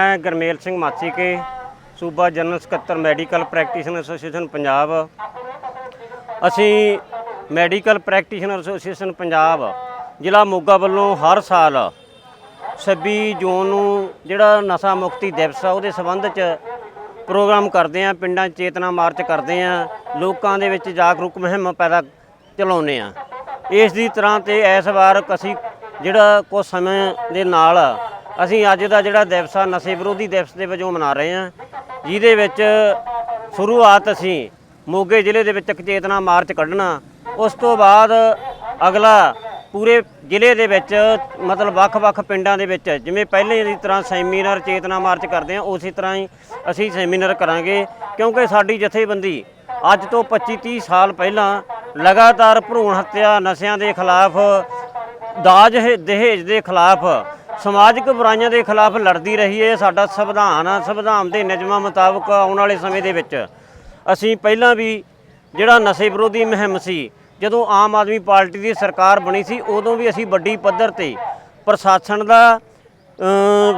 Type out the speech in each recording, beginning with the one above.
ਮੈਂ ਗਰਮੇਲ ਸਿੰਘ ਮਾਚੀਕੇ, ਸੂਬਾ ਜਨਰਲ ਸਕੱਤਰ ਮੈਡੀਕਲ ਪ੍ਰੈਕਟੀਸ਼ਨਰ ਐਸੋਸੀਏਸ਼ਨ ਪੰਜਾਬ। ਅਸੀਂ ਮੈਡੀਕਲ ਪ੍ਰੈਕਟੀਸ਼ਨਰ ਐਸੋਸੀਏਸ਼ਨ ਪੰਜਾਬ, ਜ਼ਿਲ੍ਹਾ ਮੋਗਾ ਵੱਲੋਂ ਹਰ ਸਾਲ 26 ਜੂਨ ਨੂੰ ਜਿਹੜਾ ਨਸ਼ਾ ਮੁਕਤੀ ਦਿਵਸ ਆ, ਉਹਦੇ ਸੰਬੰਧ 'ਚ ਪ੍ਰੋਗਰਾਮ ਕਰਦੇ ਆ, ਪਿੰਡਾਂ 'ਚ ਚੇਤਨਾ ਮਾਰਚ ਕਰਦੇ ਆ, ਲੋਕਾਂ ਦੇ ਵਿੱਚ ਜਾਗਰੂਕ ਮੁਹਿੰਮ ਪੈਦਾ ਚਲਾਉਂਦੇ ਆ। ਇਸ ਦੀ ਤਰ੍ਹਾਂ ਤੇ ਇਸ ਵਾਰ ਅਸੀਂ ਜਿਹੜਾ ਕੁਝ ਸਮੇਂ ਦੇ ਨਾਲ ਅਸੀਂ ਅੱਜ ਦਾ ਜਿਹੜਾ ਦਿਵਸ ਆ, ਨਸ਼ੇ ਵਿਰੋਧੀ ਦਿਵਸ ਦੇ ਵਜੋਂ ਮਨਾ ਰਹੇ ਹਾਂ। ਜਿਹਦੇ ਵਿੱਚ ਸ਼ੁਰੂਆਤ ਅਸੀਂ ਮੋਗੇ ਜ਼ਿਲ੍ਹੇ ਦੇ ਵਿੱਚ ਇੱਕ ਚੇਤਨਾ ਮਾਰਚ ਕੱਢਣਾ। ਉਸ ਤੋਂ ਬਾਅਦ ਅਗਲਾ ਪੂਰੇ ਜ਼ਿਲ੍ਹੇ ਦੇ ਵਿੱਚ, ਮਤਲਬ ਵੱਖ-ਵੱਖ ਪਿੰਡਾਂ ਦੇ ਵਿੱਚ, ਜਿਵੇਂ ਪਹਿਲੇ ਦੀ ਤਰ੍ਹਾਂ ਸੈਮੀਨਾਰ ਚੇਤਨਾ ਮਾਰਚ ਕਰਦੇ ਆ ਉਸੇ ਤਰ੍ਹਾਂ ਹੀ ਅਸੀਂ ਸੈਮੀਨਾਰ ਕਰਾਂਗੇ। ਕਿਉਂਕਿ ਸਾਡੀ ਜਥੇਬੰਦੀ ਅੱਜ ਤੋਂ 25-30 ਸਾਲ ਪਹਿਲਾਂ ਲਗਾਤਾਰ ਭਰੂਣ ਹੱਤਿਆ, ਨਸ਼ਿਆਂ ਦੇ ਖਿਲਾਫ, ਦਾਜ ਹੈ- ਦਹੇਜ ਦੇ ਖਿਲਾਫ ਸਮਾਜਿਕ ਬੁਰਾਈਆਂ ਦੇ ਖਿਲਾਫ ਲੜਦੀ ਰਹੀ ਹੈ ਸਾਡਾ ਸੰਵਿਧਾਨ ਆ ਸੰਵਿਧਾਨ ਦੇ ਨਿਯਮਾਂ ਮੁਤਾਬਕ ਆਉਣ ਵਾਲੇ ਸਮੇਂ ਦੇ ਵਿੱਚ। ਅਸੀਂ ਪਹਿਲਾਂ ਵੀ ਜਿਹੜਾ ਨਸ਼ੇ ਵਿਰੋਧੀ ਮੁਹਿੰਮ ਸੀ, ਜਦੋਂ ਆਮ ਆਦਮੀ ਪਾਰਟੀ ਦੀ ਸਰਕਾਰ ਬਣੀ ਸੀ, ਉਦੋਂ ਵੀ ਅਸੀਂ ਵੱਡੀ ਪੱਧਰ ਤੇ ਪ੍ਰਸ਼ਾਸਨ ਦਾ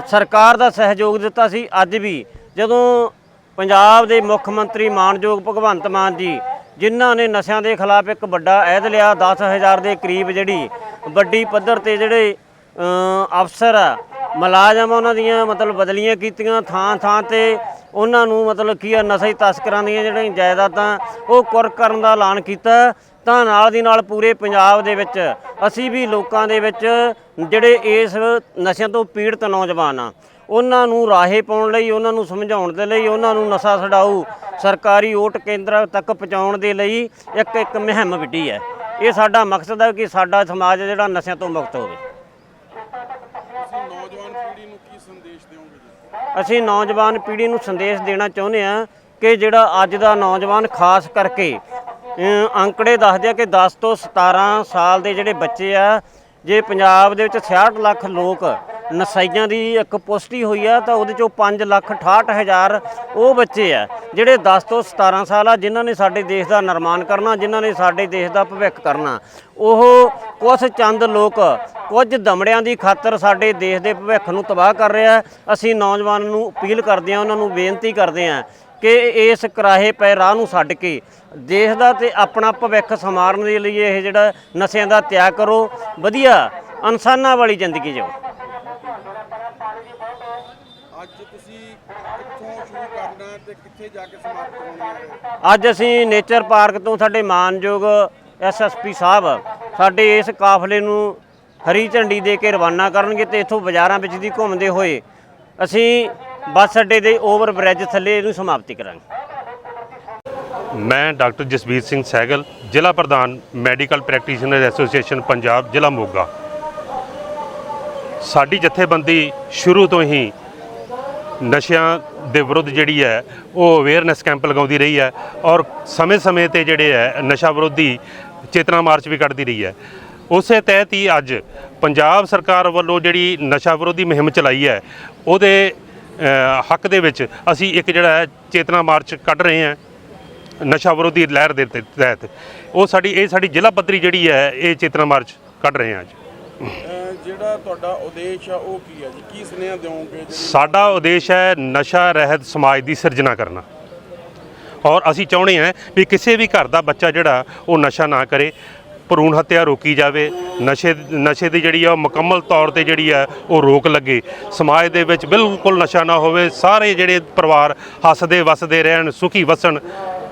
ਸਰਕਾਰ ਦਾ ਸਹਿਯੋਗ ਦਿੱਤਾ ਸੀ। ਅੱਜ ਵੀ ਜਦੋਂ ਪੰਜਾਬ ਦੇ ਮੁੱਖ ਮੰਤਰੀ ਮਾਨਯੋਗ ਭਗਵੰਤ ਮਾਨ ਜੀ, ਜਿਨ੍ਹਾਂ ਨੇ ਨਸ਼ਿਆਂ ਦੇ ਖਿਲਾਫ ਇੱਕ ਵੱਡਾ ਅਹਿਦ ਲਿਆ 10000 ਦੇ ਕਰੀਬ ਜਿਹੜੀ ਵੱਡੀ ਪੱਧਰ ਤੇ ਜਿਹੜੇ ਅਫਸਰ ਆ। ਮੁਲਾਜ਼ਮ ਉਹਨਾਂ ਦੀਆਂ, ਮਤਲਬ ਬਦਲੀਆਂ ਕੀਤੀਆਂ ਥਾਂ ਥਾਂ ਤੇ। ਉਹਨਾਂ ਨੂੰ ਮਤਲਬ ਕੀ ਆ, ਨਸ਼ੇ ਤਸਕਰਾਂ ਦੀਆਂ ਜਿਹੜੀਆਂ ਜਾਇਦਾਦਾਂ, ਉਹ ਕੁਰਕ ਕਰਨ ਦਾ ਐਲਾਨ ਕੀਤਾ। ਤਾਂ ਨਾਲ ਦੀ ਨਾਲ ਪੂਰੇ ਪੰਜਾਬ ਦੇ ਵਿੱਚ, ਅਸੀਂ ਵੀ ਲੋਕਾਂ ਦੇ ਵਿੱਚ ਜਿਹੜੇ ਇਸ ਨਸ਼ਿਆਂ ਤੋਂ ਪੀੜਤ ਨੌਜਵਾਨ ਆ, ਉਹਨਾਂ ਨੂੰ ਰਾਹੇ ਪਾਉਣ ਲਈ, ਉਹਨਾਂ ਨੂੰ ਸਮਝਾਉਣ ਦੇ ਲਈ, ਉਹਨਾਂ ਨੂੰ ਨਸ਼ਾ ਛਡਾਊ ਸਰਕਾਰੀ ਓਟ ਕੇਂਦਰਾਂ ਤੱਕ ਪਹੁੰਚਾਉਣ ਦੇ ਲਈ ਇੱਕ ਇੱਕ ਮੁਹਿੰਮ ਵਿੱਢੀ ਹੈ। ਇਹ ਸਾਡਾ ਮਕਸਦ ਹੈ ਕਿ ਸਾਡਾ ਸਮਾਜ ਜਿਹੜਾ ਨਸ਼ਿਆਂ ਤੋਂ ਮੁਕਤ ਹੋਵੇ ਤੁਸੀਂ ਨੌਜਵਾਨ ਪੀੜ੍ਹੀ ਨੂੰ ਕੀ ਸੰਦੇਸ਼ ਦਿਓਗੇ ਜੀ ਅਸੀਂ ਨੌਜਵਾਨ ਪੀੜ੍ਹੀ ਨੂੰ ਸੰਦੇਸ਼ ਦੇਣਾ ਚਾਹੁੰਦੇ ਹਾਂ ਕਿ ਜਿਹੜਾ ਅੱਜ ਦਾ ਨੌਜਵਾਨ ਖਾਸ ਕਰਕੇ ਅੰਕੜੇ ਦੱਸਦੇ ਆ ਕਿ 10 ਤੋਂ 17 ਸਾਲ ਦੇ ਜਿਹੜੇ ਬੱਚੇ ਆ, ਜੇ ਪੰਜਾਬ ਦੇ ਵਿੱਚ 66 ਲੱਖ ਲੋਕ ਨਸਾਈਆਂ ਦੀ ਇੱਕ ਪੁਸ਼ਟੀ ਹੋਈ ਆ ਤਾਂ ਉਹਦੇ ਚੋਂ 5 ਲੱਖ 68 ਹਜ਼ਾਰ ਉਹ ਬੱਚੇ ਆ, ਜਿਹੜੇ 10 ਤੋਂ 17 ਸਾਲ ਆ, ਜਿਨ੍ਹਾਂ ਨੇ ਸਾਡੇ ਦੇਸ਼ ਦਾ ਨਿਰਮਾਣ ਕਰਨਾ, ਜਿਨ੍ਹਾਂ ਨੇ ਸਾਡੇ ਦੇਸ਼ ਦਾ ਭਵਿੱਖ ਕਰਨਾ। ਉਹ ਕੁਝ ਚੰਦ ਲੋਕ, ਕੁਝ ਦਮੜਿਆਂ ਦੀ ਖਾਤਰ ਸਾਡੇ ਦੇਸ਼ ਦੇ ਭਵਿੱਖ ਨੂੰ ਤਬਾਹ ਕਰ ਰਿਹਾ ਅਸੀਂ ਨੌਜਵਾਨ ਨੂੰ ਅਪੀਲ ਕਰਦੇ ਹਾਂ, ਉਹਨਾਂ ਨੂੰ ਬੇਨਤੀ ਕਰਦੇ ਹਾਂ ਕਿ ਇਸ ਕਰਾਹੇ ਪੈ ਰਾਹ ਨੂੰ ਛੱਡ ਕੇ ਦੇਸ਼ ਦਾ ਤੇ ਆਪਣਾ ਭਵਿੱਖ ਸੰਵਾਰਨ ਦੇ ਲਈ ਇਹ ਜਿਹੜਾ ਨਸ਼ਿਆਂ ਦਾ ਤਿਆਗ ਕਰੋ, ਵਧੀਆ ਇਨਸਾਨਾਂ ਵਾਲੀ ਜ਼ਿੰਦਗੀ ਜਿਓ ਅੱਜ ਤੁਸੀਂ ਕਿੱਥੋਂ ਸ਼ੁਰੂ ਕਰਨਾ ਹੈ ਤੇ ਕਿੱਥੇ ਜਾ ਕੇ ਸਮਾਪਤ ਹੋਣਾ ਹੈ? ਅੱਜ ਅਸੀਂ ਨੇਚਰ ਪਾਰਕ ਤੋਂ ਸਾਡੇ ਮਾਨਯੋਗ ਐਸਐਸਪੀ ਸਾਹਿਬ ਸਾਡੇ ਇਸ ਕਾਫਲੇ ਨੂੰ ਹਰੀ ਝੰਡੀ ਦੇ ਕੇ ਰਵਾਨਾ ਕਰਨਗੇ ਤੇ ਇੱਥੋਂ ਬਾਜ਼ਾਰਾਂ ਵਿੱਚ ਦੀ ਘੁੰਮਦੇ ਹੋਏ ਅਸੀਂ ਬੱਸ ਅੱਡੇ ਦੇ ਓਵਰ ਬ੍ਰਿਜ ਥੱਲੇ ਇਹਨੂੰ ਸਮਾਪਤੀ ਕਰਾਂਗੇ। ਮੈਂ ਡਾਕਟਰ ਜਸਵੀਰ ਸਿੰਘ ਸਹਿਗਲ ਜ਼ਿਲ੍ਹਾ ਪ੍ਰਧਾਨ ਮੈਡੀਕਲ ਪ੍ਰੈਕਟੀਸ਼ਨਰ ਐਸੋਸੀਏਸ਼ਨ ਪੰਜਾਬ ਜ਼ਿਲ੍ਹਾ ਮੋਗਾ। ਸਾਡੀ ਜਥੇਬੰਦੀ ਸ਼ੁਰੂ ਤੋਂ ਹੀ ਨਸ਼ਿਆਂ ਦੇ ਵਿਰੁੱਧ ਜਿਹੜੀ ਹੈ, ਉਹ ਅਵੇਅਰਨੈਸ ਕੈਂਪ ਲਗਾਉਂਦੀ ਰਹੀ ਹੈ ਔਰ ਸਮੇਂ-ਸਮੇਂ ਤੇ ਜਿਹੜੇ ਹੈ, ਨਸ਼ਾ ਵਿਰੋਧੀ ਚੇਤਨਾ ਮਾਰਚ ਵੀ ਕੱਢਦੀ ਰਹੀ ਹੈ। ਉਸੇ ਤਹਿਤ ਹੀ ਅੱਜ ਪੰਜਾਬ ਸਰਕਾਰ ਵੱਲੋਂ ਜਿਹੜੀ ਨਸ਼ਾ ਵਿਰੋਧੀ ਮੁਹਿੰਮ ਚਲਾਈ ਹੈ, ਉਹਦੇ ਹੱਕ ਦੇ ਵਿੱਚ ਅਸੀਂ ਇੱਕ ਜਿਹੜਾ ਹੈ, ਚੇਤਨਾ ਮਾਰਚ ਕੱਢ ਰਹੇ ਹਾਂ, ਨਸ਼ਾ ਵਿਰੋਧੀ ਲਹਿਰ ਦੇ ਤੇ- ਤਹਿਤ। ਉਹ ਸਾਡੀ, ਇਹ ਸਾਡੀ ਜ਼ਿਲ੍ਹਾ ਪੱਧਰੀ ਜਿਹੜੀ ਹੈ, ਇਹ ਚੇਤਨਾ ਮਾਰਚ ਕੱਢ ਰਹੇ ਹਾਂ ਅੱਜ। ਜਿਹੜਾ ਤੁਹਾਡਾ ਉਦੇਸ਼ ਆ, ਉਹ ਕੀ ਹੈ ਜੀ? ਕੀ ਸੁਨੇਹਾ ਦਿਓਗੇ ਸਾਡਾ ਉਦੇਸ਼ ਹੈ ਨਸ਼ਾ ਰਹਿਤ ਸਮਾਜ ਦੀ ਸਿਰਜਣਾ ਕਰਨਾ। ਔਰ ਅਸੀਂ ਚਾਹੁੰਦੇ ਹਾਂ ਵੀ ਕਿਸੇ ਵੀ ਘਰ ਦਾ ਬੱਚਾ ਜਿਹੜਾ, ਉਹ ਨਸ਼ਾ ਨਾ ਕਰੇ, ਭਰੂਣ ਹੱਤਿਆ ਰੋਕੀ ਜਾਵੇ, ਨਸ਼ੇ ਨਸ਼ੇ ਦੀ ਜਿਹੜੀ ਆ, ਉਹ ਮੁਕੰਮਲ ਤੌਰ ਤੇ ਜਿਹੜੀ ਆ, ਉਹ ਰੋਕ ਲੱਗੇ। ਸਮਾਜ ਦੇ ਵਿੱਚ ਬਿਲਕੁਲ ਨਸ਼ਾ ਨਾ ਹੋਵੇ, ਸਾਰੇ ਜਿਹੜੇ ਪਰਿਵਾਰ ਹੱਸਦੇ ਵਸਦੇ ਰਹਿਣ, ਸੁਖੀ ਵਸਣ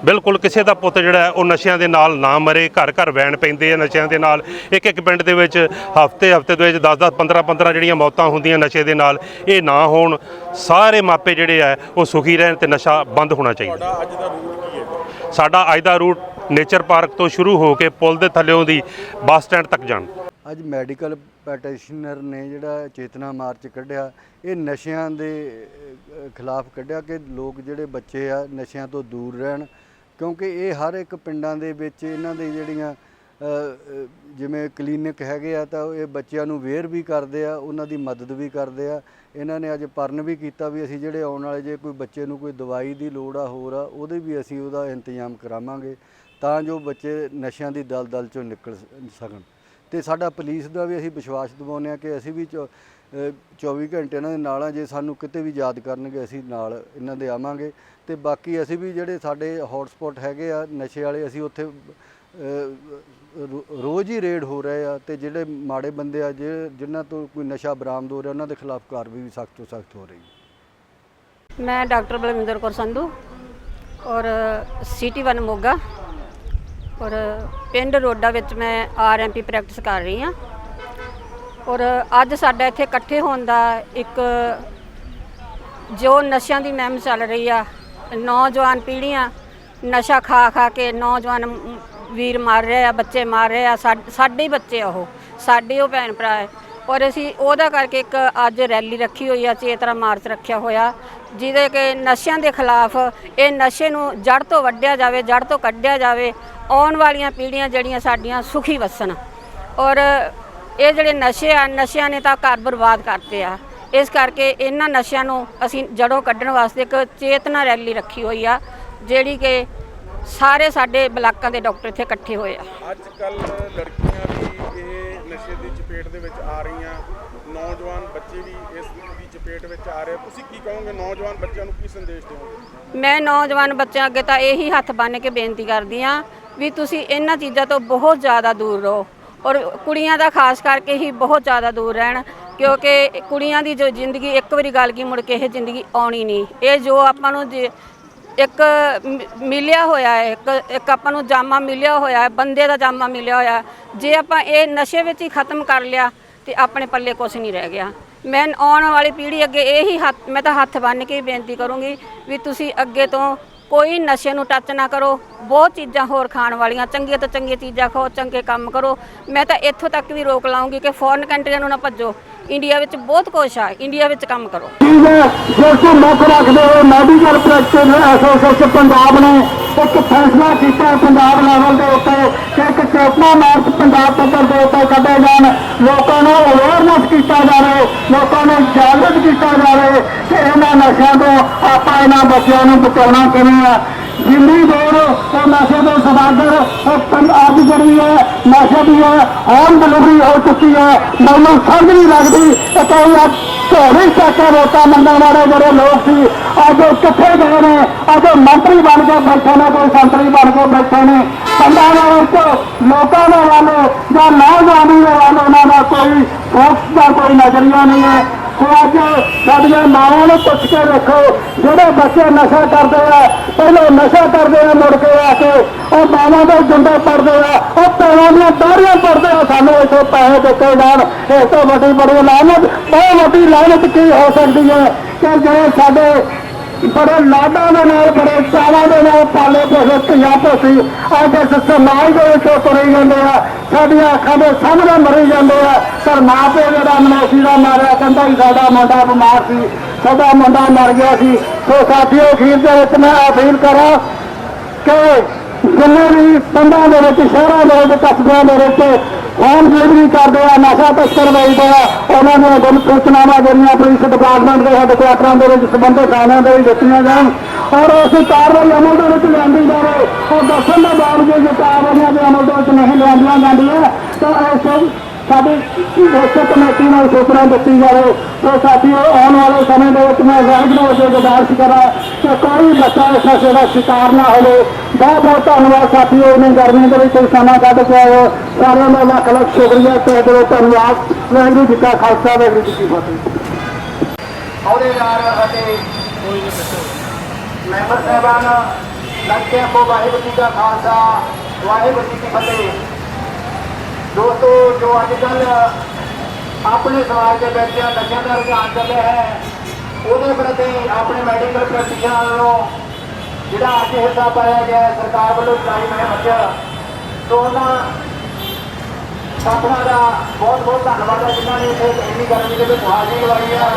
ਬਿਲਕੁਲ ਕਿਸੇ ਦਾ ਪੁੱਤ ਜਿਹੜਾ ਹੈ ਉਹ ਨਸ਼ਿਆਂ ਦੇ ਨਾਲ ਨਾ ਮਰੇ ਘਰ ਘਰ ਵੈਣ ਪੈਂਦੇ ਆ ਨਸ਼ਿਆਂ ਦੇ ਨਾਲ। ਇੱਕ ਇੱਕ ਪਿੰਡ ਦੇ ਵਿੱਚ ਹਫ਼ਤੇ ਹਫ਼ਤੇ ਦੇ ਵਿੱਚ 10 10 15 15 ਜਿਹੜੀਆਂ ਮੌਤਾਂ ਹੁੰਦੀਆਂ ਨਸ਼ੇ ਦੇ ਨਾਲ ਇਹ ਨਾ ਹੋਣ ਸਾਰੇ ਮਾਪੇ ਜਿਹੜੇ ਆ ਉਹ ਸੁਖੀ ਰਹਿਣ ਤੇ ਨਸ਼ਾ ਬੰਦ ਹੋਣਾ ਚਾਹੀਦਾ। ਅੱਜ ਦਾ ਰੂਟ ਕੀ ਹੈ? ਸਾਡਾ ਅੱਜ ਦਾ ਰੂਟ ਨੇਚਰ ਪਾਰਕ ਤੋਂ ਸ਼ੁਰੂ ਹੋ ਕੇ ਪੁਲ ਦੇ ਥੱਲੇੋਂ ਦੀ ਬੱਸ ਸਟੈਂਡ ਤੱਕ ਜਾਣ। ਅੱਜ ਮੈਡੀਕਲ ਪ੍ਰੈਕਟੀਸ਼ਨਰ ਨੇ ਜਿਹੜਾ ਚੇਤਨਾ ਮਾਰਚ ਕੱਢਿਆ ਇਹ ਨਸ਼ਿਆਂ ਦੇ ਖਿਲਾਫ ਕੱਢਿਆ ਕਿ ਲੋਕ ਜਿਹੜੇ ਬੱਚੇ ਆ ਨਸ਼ਿਆਂ ਤੋਂ ਦੂਰ ਰਹਿਣ। ਕਿਉਂਕਿ ਇਹ ਹਰ ਇੱਕ ਪਿੰਡਾਂ ਦੇ ਵਿੱਚ ਇਹਨਾਂ ਦੇ ਜਿਹੜੀਆਂ ਜਿਵੇਂ ਕਲੀਨਿਕ ਹੈਗੇ ਆ ਤਾਂ ਇਹ ਬੱਚਿਆਂ ਨੂੰ ਵੇਅਰ ਵੀ ਕਰਦੇ ਆ, ਉਹਨਾਂ ਦੀ ਮਦਦ ਵੀ ਕਰਦੇ ਆ। ਇਹਨਾਂ ਨੇ ਅੱਜ ਪਰਨ ਵੀ ਕੀਤਾ ਵੀ ਅਸੀਂ ਜਿਹੜੇ ਆਉਣ ਵਾਲੇ ਜੇ ਕੋਈ ਬੱਚੇ ਨੂੰ ਕੋਈ ਦਵਾਈ ਦੀ ਲੋੜ ਆ ਹੋਰ ਆ, ਉਹਦੇ ਵੀ ਅਸੀਂ ਉਹਦਾ ਇੰਤਜ਼ਾਮ ਕਰਾਵਾਂਗੇ ਤਾਂ ਜੋ ਬੱਚੇ ਨਸ਼ਿਆਂ ਦੀ ਦਲਦਲ ਚੋਂ ਨਿਕਲ ਸ- ਸਕਣ। ਤੇ ਸਾਡਾ ਪੁਲਿਸ ਦਾ ਵੀ ਅਸੀਂ ਵਿਸ਼ਵਾਸ ਦਿਵਾਉਂਦੇ ਆ ਕਿ ਅਸੀਂ ਵੀ ਚ- ਅ, 24 ਘੰਟੇ ਇਹਨਾਂ ਦੇ ਨਾਲ ਆ ਜੇ ਸਾਨੂੰ ਕਿਤੇ ਵੀ ਯਾਦ ਕਰਨਗੇ ਅਸੀਂ ਨਾਲ ਇਹਨਾਂ ਦੇ ਆਵਾਂਗੇ। ਤੇ ਬਾਕੀ ਅਸੀਂ ਵੀ ਜਿਹੜੇ ਸਾਡੇ ਹੌਟਸਪੌਟ ਹੈਗੇ ਆ ਨਸ਼ੇ ਵਾਲੇ ਅਸੀਂ ਉੱਥੇ ਰੋ- ਰੋਜ਼ ਹੀ ਰੇਡ ਹੋ ਰਹੇ ਆ ਤੇ ਜਿਹੜੇ ਮਾੜੇ ਬੰਦੇ ਆ ਜੇ ਜਿਨ੍ਹਾਂ ਤੋਂ ਕੋਈ ਨਸ਼ਾ ਬਰਾਮਦ ਹੋ ਰਿਹਾ ਉਹਨਾਂ ਦੇ ਖਿਲਾਫ ਕਾਰਵਾਈ ਵੀ ਸਖਤ ਤੋਂ ਸਖਤ ਹੋ ਰਹੀ ਹੈ। ਮੈਂ ਡਾਕਟਰ ਬਲਵਿੰਦਰ ਕੌਰ ਸੰਧੂ ਔਰ ਸਿਟੀ ਵਨ ਮੋਗਾ। ਔਰ ਪਿੰਡ ਰੋਡਾ ਵਿੱਚ ਮੈਂ ਆਰਐਮਪੀ ਪ੍ਰੈਕਟਿਸ ਕਰ ਰਹੀ ਹਾਂ। ਔਰ ਅੱਜ ਸਾਡਾ ਇੱਥੇ ਇਕੱਠੇ ਹੋਣ ਦਾ ਇੱਕ ਜੋ ਨਸ਼ਿਆਂ ਦੀ ਮਹਿਮ ਚੱਲ ਰਹੀ ਆ, ਨੌਜਵਾਨ ਪੀੜ੍ਹੀਆਂ ਨਸ਼ਾ ਖਾ ਖਾ ਕੇ ਨੌਜਵਾਨ ਵੀਰ ਮਾਰ ਰਹੇ ਆ, ਬੱਚੇ ਮਾਰ ਰਹੇ ਆ ਸਾਡੇ ਹੀ ਬੱਚੇ ਆ ਉਹ, ਸਾਡੇ ਉਹ ਭੈਣ ਭਰਾ ਹੈ। ਔਰ ਅਸੀਂ ਉਹਦਾ ਕਰਕੇ ਇੱਕ ਅੱਜ ਰੈਲੀ ਰੱਖੀ ਹੋਈ ਆ, ਚੇਤਰਾ ਮਾਰਚ ਰੱਖਿਆ ਹੋਇਆ, ਜਿਹਦੇ ਕਿ ਨਸ਼ਿਆਂ ਦੇ ਖਿਲਾਫ ਇਹ ਨਸ਼ੇ ਨੂੰ ਜੜ ਤੋਂ ਵੱਢਿਆ ਜਾਵੇ ਜੜ ਤੋਂ ਕੱਢਿਆ ਜਾਵੇ ਆਉਣ ਵਾਲੀਆਂ ਪੀੜ੍ਹੀਆਂ ਜਿਹੜੀਆਂ ਸਾਡੀਆਂ ਸੁਖੀ ਵਸਣ। ਔਰ ਇਹ ਜਿਹੜੇ ਨਸ਼ੇ ਆ, ਨਸ਼ਿਆਂ ਨੇ ਤਾਂ ਘਰ ਬਰਬਾਦ ਕਰਤੇ ਆ। ਇਸ ਕਰਕੇ ਇਹਨਾਂ ਨਸ਼ਿਆਂ ਨੂੰ ਅਸੀਂ ਜੜੋਂ ਕੱਢਣ ਵਾਸਤੇ ਇੱਕ ਚੇਤਨਾ ਰੈਲੀ ਰੱਖੀ ਹੋਈ ਆ, ਜਿਹੜੀ ਕਿ ਸਾਰੇ ਸਾਡੇ ਬਲਾਕਾਂ ਦੇ ਡਾਕਟਰ ਇੱਥੇ ਇਕੱਠੇ ਹੋਏ ਆ। ਅੱਜ ਕੱਲ ਲੜਕੀਆਂ ਵੀ ਇਹ ਨਸ਼ੇ ਦੀ ਚਪੇਟ ਦੇ ਵਿੱਚ ਆ ਰਹੀਆਂ ਨੌਜਵਾਨ ਬੱਚੇ ਵੀ ਇਸ ਦੀ ਚਪੇਟ ਵਿੱਚ ਆ ਰਹੇ ਤੁਸੀਂ ਕੀ ਕਹੋਗੇ? ਨੌਜਵਾਨ ਬੱਚਿਆਂ ਨੂੰ ਕੀ ਸੰਦੇਸ਼ ਦਿਓਗੇ? ਮੈਂ ਨੌਜਵਾਨ ਬੱਚਿਆਂ ਅੱਗੇ ਤਾਂ ਇਹੀ ਹੱਥ ਬੰਨ੍ਹ ਕੇ ਬੇਨਤੀ ਕਰਦੀ ਆ ਵੀ ਤੁਸੀਂ ਇਹਨਾਂ ਚੀਜ਼ਾਂ ਤੋਂ ਬਹੁਤ ਜ਼ਿਆਦਾ ਦੂਰ ਰਹੋ ਔਰ ਕੁੜੀਆਂ ਦਾ ਖਾਸ ਕਰਕੇ ਹੀ ਬਹੁਤ ਜ਼ਿਆਦਾ ਦੂਰ ਰਹਿਣ ਕਿਉਂਕਿ ਕੁੜੀਆਂ ਦੀ ਜੋ ਜ਼ਿੰਦਗੀ, ਇੱਕ ਵਾਰੀ ਗੱਲ ਕੀ ਮੁੜ ਕੇ ਇਹ ਜ਼ਿੰਦਗੀ ਆਉਣੀ ਨਹੀਂ। ਇਹ ਜੋ ਆਪਾਂ ਨੂੰ ਜੇ- ਇੱਕ ਮਿਲਿਆ ਹੋਇਆ ਹੈ, ਇੱਕ ਇੱਕ ਆਪਾਂ ਨੂੰ ਜਾਮਾ ਮਿਲਿਆ ਹੋਇਆ ਹੈ, ਬੰਦੇ ਦਾ ਜਾਮਾ ਮਿਲਿਆ ਹੋਇਆ ਜੇ ਆਪਾਂ ਇਹ ਨਸ਼ੇ ਵਿੱਚ ਹੀ ਖਤਮ ਕਰ ਲਿਆ ਤੇ ਆਪਣੇ ਪੱਲੇ ਕੁਝ ਨਹੀਂ ਰਹਿ ਗਿਆ। ਮੈਂ ਆਉਣ ਵਾਲੀ ਪੀੜ੍ਹੀ ਅੱਗੇ ਇਹੀ ਹੱਥ, ਮੈਂ ਤਾਂ ਹੱਥ ਬੰਨ੍ਹ ਕੇ ਬੇਨਤੀ ਕਰੂੰਗੀ ਵੀ ਤੁਸੀਂ ਅੱਗੇ ਤੋਂ ਕੋਈ ਨਸ਼ੇ ਨੂੰ ਟੱਚ ਨਾ ਕਰੋ, ਬਹੁਤ ਚੀਜ਼ਾਂ ਹੋਰ ਖਾਣ ਵਾਲੀਆਂ, ਚੰਗੀਆਂ ਤੋਂ ਚੰਗੀਆਂ ਚੀਜ਼ਾਂ ਖਾਓ, ਚੰਗੇ ਕੰਮ ਕਰੋ। ਮੈਂ ਤਾਂ ਇੱਥੋਂ ਤੱਕ ਵੀ ਰੋਕ ਲਾਉਂਗੀ ਕਿ ਫੋਰਨ ਕੰਟਰੀਆਂ ਨੂੰ ਨਾ ਭੱਜੋ। ਇੰਡੀਆ ਵਿੱਚ ਬਹੁਤ ਕੁਛ ਆ ਇੰਡੀਆ ਵਿੱਚ ਕੰਮ ਕਰੋ। ਚੀਜ਼ ਹੈ ਜਿਸ ਤੋਂ ਮੁੱਖ ਰੱਖਦੇ ਹੋਏ ਮੈਡੀਕਲ ਪ੍ਰੈਕਟਿਸ ਐਸੋਸੀਏਸ਼ਨ ਪੰਜਾਬ ਨੇ ਇੱਕ ਫੈਸਲਾ ਕੀਤਾ ਪੰਜਾਬ ਲੈਵਲ ਦੇ ਉੱਤੇ ਕਿ ਇੱਕ ਚੇਤਨਾ ਮਾਰਚ ਪੰਜਾਬ ਪੱਧਰ ਦੇ ਉੱਤੇ ਕੱਢੇ ਜਾਣ। ਲੋਕਾਂ ਨੂੰ ਅਵੇਅਰਨੈਸ ਕੀਤਾ ਜਾਵੇ, ਲੋਕਾਂ ਨੂੰ ਜਾਗਰੂਕ ਕੀਤਾ ਜਾਵੇ ਕਿ ਇਹਨਾਂ ਨਸ਼ਿਆਂ ਤੋਂ ਇਹਨਾਂ ਬੱਚਿਆਂ ਨੂੰ ਬਚਾਉਣਾ ਕਿਵੇਂ ਆ? ਜਿੰਨੀ ਦੇਰ ਉਹ ਨਸ਼ੇ ਦੇ ਸਦਾਗਰ ਅੱਜ ਜਿਹੜੀ ਹੈ, ਨਸ਼ੇ ਦੀ ਹੈ ਹੋਮ ਡਿਲੀਵਰੀ ਹੋ ਚੁੱਕੀ ਹੈ, ਮੈਨੂੰ ਸਮਝ ਨਹੀਂ ਲੱਗਦੀ ਕਿ ਅੱਜ ਝੋਲੀ ਚੱਕੇ ਵੋਟਾਂ ਮੰਗਣ ਵਾਲੇ ਜਿਹੜੇ ਲੋਕ ਸੀ, ਅੱਜ ਕਿੱਥੇ ਗਏ ਨੇ? ਅੱਜ ਮੰਤਰੀ ਬਣ ਕੇ ਬੈਠੇ ਨੇ, ਕੋਈ ਸੰਤਰੀ ਬਣ ਕੇ ਬੈਠੇ ਨੇ। ਪਿੰਡਾਂ ਦੇ ਵਿੱਚ ਲੋਕਾਂ ਦੇ ਵੱਲ ਜਾਂ ਨੌਜਵਾਨੀ ਦੇ ਵੱਲ ਉਹਨਾਂ ਦਾ ਕੋਈ ਫੋਕਸ ਦਾ ਕੋਈ ਨਜ਼ਰੀਆ ਨਹੀਂ ਹੈ। ਅੱਜ ਸਾਡੀਆਂ ਮਾਵਾਂ ਨੂੰ ਪੁੱਛ ਕੇ ਦੇਖੋ, ਜਿਹੜੇ ਬੱਚੇ ਨਸ਼ਾ ਕਰਦੇ ਆ, ਪਹਿਲਾਂ ਨਸ਼ਾ ਕਰਦੇ ਆ ਮੁੜ ਕੇ ਆ ਕੇ, ਉਹ ਮਾਵਾਂ ਦੇ ਜੁੰਡੇ ਪੜਦੇ ਆ, ਉਹ ਪੈਰਾਂ ਦੀਆਂ ਦਾੜੀਆਂ ਪੜਦੇ ਆ, ਸਾਨੂੰ ਇੱਥੇ ਪੈਸੇ ਦਿੱਤੇ ਜਾਣ। ਇਸ ਤੋਂ ਵੱਡੀ ਬੜੀ ਲਾਨਤ ਬਹੁਤ ਵੱਡੀ ਲਾਨਤ ਕੀ ਹੋ ਸਕਦੀ ਹੈ ਕਿ ਜਿਹੜੇ ਸਾਡੇ ਬੜੇ ਲਾਡਾਂ ਦੇ ਨਾਲ, ਬੜੇ ਚਾਵਾਂ ਦੇ ਨਾਲ ਪਾਲੇ ਪੋਸੇ ਧੀਆਂ ਪੋਸੀ ਅੱਜ ਇਸ ਸਮਾਜ ਦੇ ਵਿੱਚੋਂ ਤੁਰੇ ਜਾਂਦੇ ਆ, ਸਾਡੀਆਂ ਅੱਖਾਂ ਦੇ ਸਾਹਮਣੇ ਮਰੀ ਜਾਂਦੇ ਆ। ਪਰ ਮਾਂ ਪਿਓ ਜਿਹੜਾ ਮਨੋਸੀ ਦਾ ਮਾਰਿਆ, ਕਹਿੰਦਾ ਹੀ ਸਾਡਾ ਮੁੰਡਾ ਬਿਮਾਰ ਸੀ, ਸਾਡਾ ਮੁੰਡਾ ਮਰ ਗਿਆ ਸੀ। ਸੋ ਸਾਥੀਓ, ਅਖੀਰ ਦੇ ਵਿੱਚ ਮੈਂ ਅਪੀਲ ਕਰਾਂ ਕਿ ਜਿੰਨੇ ਵੀ ਪਿੰਡਾਂ ਦੇ ਵਿੱਚ, ਸ਼ਹਿਰਾਂ ਦੇ ਵਿੱਚ, ਕਸਬਿਆਂ ਦੇ ਵਿੱਚ ਹੋਮ ਡਿਲੀਵਰੀ ਕਰਦੇ ਆ, ਨਸ਼ਾ ਤਸਕਰ ਵੇਚਦੇ ਆ, ਉਹਨਾਂ ਦੀਆਂ ਗੁਣ ਸੂਚਨਾਵਾਂ ਜਿਹੜੀਆਂ ਪੁਲਿਸ ਡਿਪਾਰਟਮੈਂਟ ਦੇ ਹੈੱਡਕੁਆਟਰਾਂ ਦੇ ਵਿੱਚ ਸੰਬੰਧਿਤ ਥਾਣਿਆਂ ਦੇ ਵਿੱਚ ਦਿੱਤੀਆਂ ਜਾਣ ਔਰ ਉਸ ਕਾਰਵਾਈ ਅਮਲ ਦੇ ਵਿੱਚ ਲਿਆਂਦੀ ਜਾਵੇ। ਉਹ ਦੱਸਣ ਦੇ ਬਾਵਜੂਦ ਜੇ ਕਾਰਵਾਈਆਂ ਦੇ ਅਮਲ ਦੇ ਵਿੱਚ ਨਹੀਂ ਲਿਆਂਦੀਆਂ ਜਾਂਦੀਆਂ, ਤਾਂ ਇਹ ਸਾਡੀ ਦੋਸਤ ਕਮੇਟੀ ਨਾਲ ਸੂਚਨਾ ਦਿੱਤੀ ਜਾਵੇ। ਸੋ ਸਾਥੀਓ, ਆਉਣ ਵਾਲੇ ਸਮੇਂ ਦੇ ਵਿੱਚ ਮੈਂ ਵਾਹਿਗੁਰੂ ਅੱਗੇ ਗੁਜ਼ਾਰਿਸ਼ ਕਰਾਂ ਕਿ ਕੋਈ ਬੱਚਾ ਇਸ ਨਸ਼ੇ ਦਾ ਸ਼ਿਕਾਰ ਨਾ ਹੋਵੇ। ਬਹੁਤ ਬਹੁਤ ਧੰਨਵਾਦ ਸਾਥੀਓ ਨੇ ਗਰਮੀ ਦੇ ਵਿੱਚ ਸਮਾਂ ਕੱਢ ਕੇ ਆਏ ਸਾਰਿਆਂ ਦਾ ਲੱਖ ਲੱਖ ਸ਼ੁਕਰੀਆ ਤੇ ਦਿਲੋਂ ਧੰਨਵਾਦ। ਵਾਹਿਗੁਰੂ ਜੀ ਕਾ ਖਾਲਸਾ, ਵਾਹਿਗੁਰੂ ਜੀ ਕੀ ਫਤਿਹ। ਅਹੁਦੇਦਾਰ ਅਤੇ ਮੈਂਬਰ ਸਾਹਿਬਾਨ ਲੜਕਿਆਂ ਕੋ ਵਾਹਿਗੁਰੂ ਜੀ ਕਾ ਖਾਲਸਾ, ਵਾਹਿਗੁਰੂ ਜੀ ਕੀ ਫਤਿਹ। ਦੋਸਤੋ, ਜੋ ਅੱਜ ਕੱਲ ਆਪਣੇ ਸਮਾਜ ਦੇ ਵਿੱਚ ਨਸ਼ਿਆਂ ਦਾ ਰੁਝਾਨ ਚੱਲਿਆ ਹੈ, ਉਹਦੇ ਪ੍ਰਤੀ ਆਪਣੇ ਮੈਡੀਕਲ ਪ੍ਰੈਕਟੀਸ਼ਨਰ ਵੱਲੋਂ ਜਿਹੜਾ ਅੱਜ ਹਿੱਸਾ ਪਾਇਆ ਗਿਆ ਸਰਕਾਰ ਵੱਲੋਂ ਚਲਾਈ ਮੁਹਿੰਮ ਚ ਸੋ ਉਹਨਾਂ ਸਾਥੀਆਂ ਦਾ ਬਹੁਤ ਬਹੁਤ ਧੰਨਵਾਦ ਹੈ ਜਿਨ੍ਹਾਂ ਨੇ ਇੱਥੇ ਇੰਨੀ ਗਰਮੀ ਦੇ ਵਿੱਚ ਹਾਜ਼ਰੀ ਲਵਾਈ ਆ।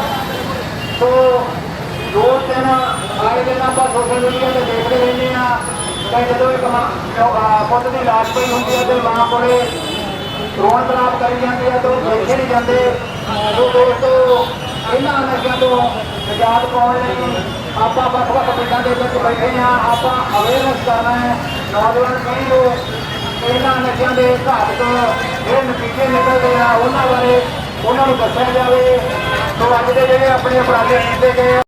ਸੋ ਦੋ ਤਿੰਨ ਆਏ ਦਿਨ ਆਪਾਂ ਸੋਸ਼ਲ ਮੀਡੀਆ ਤੇ ਦੇਖਦੇ ਰਹਿੰਦੇ ਆ ਤਾਂ ਜਦੋਂ ਇੱਕ ਮਾਂ ਪੁੱਤ ਦੀ ਲਾਸ਼ ਪਈ ਹੁੰਦੀ ਹੈ ਤੇ ਮਾਂ ਕੋਲੇ ਰੋਣ ਤਰਾਪ ਕਰੀ ਜਾਂਦੇ ਆ ਤੇ ਉਹ ਦੇਖੇ ਨਹੀਂ ਜਾਂਦੇ। ਸੋ ਦੋਸਤੋ, ਇਹਨਾਂ ਨਸ਼ਿਆਂ ਤੋਂ ਨਿਜਾਤ ਪਾਉਣ ਲਈ ਆਪਾਂ ਵੱਖ ਵੱਖ ਪਿੰਡਾਂ ਦੇ ਵਿੱਚ ਬੈਠੇ ਆ ਆਪਾਂ ਅਵੇਅਰਨੈਸ ਕਰਨਾ ਹੈ, ਨੌਜਵਾਨ ਪੀੜ੍ਹੀ ਨੂੰ ਇਹਨਾਂ ਨਸ਼ਿਆਂ ਦੇ ਘਾਟ ਤੋਂ ਜਿਹੜੇ ਨਤੀਜੇ ਨਿਕਲਦੇ ਆ, ਉਹਨਾਂ ਬਾਰੇ ਉਹਨਾਂ ਨੂੰ ਦੱਸਿਆ ਜਾਵੇ। ਸੋ ਅੱਜ ਦੇ ਜਿਹੜੇ ਆਪਣੇ ਉਪਰਾਲੇ ਕੀਤੇ ਗਏ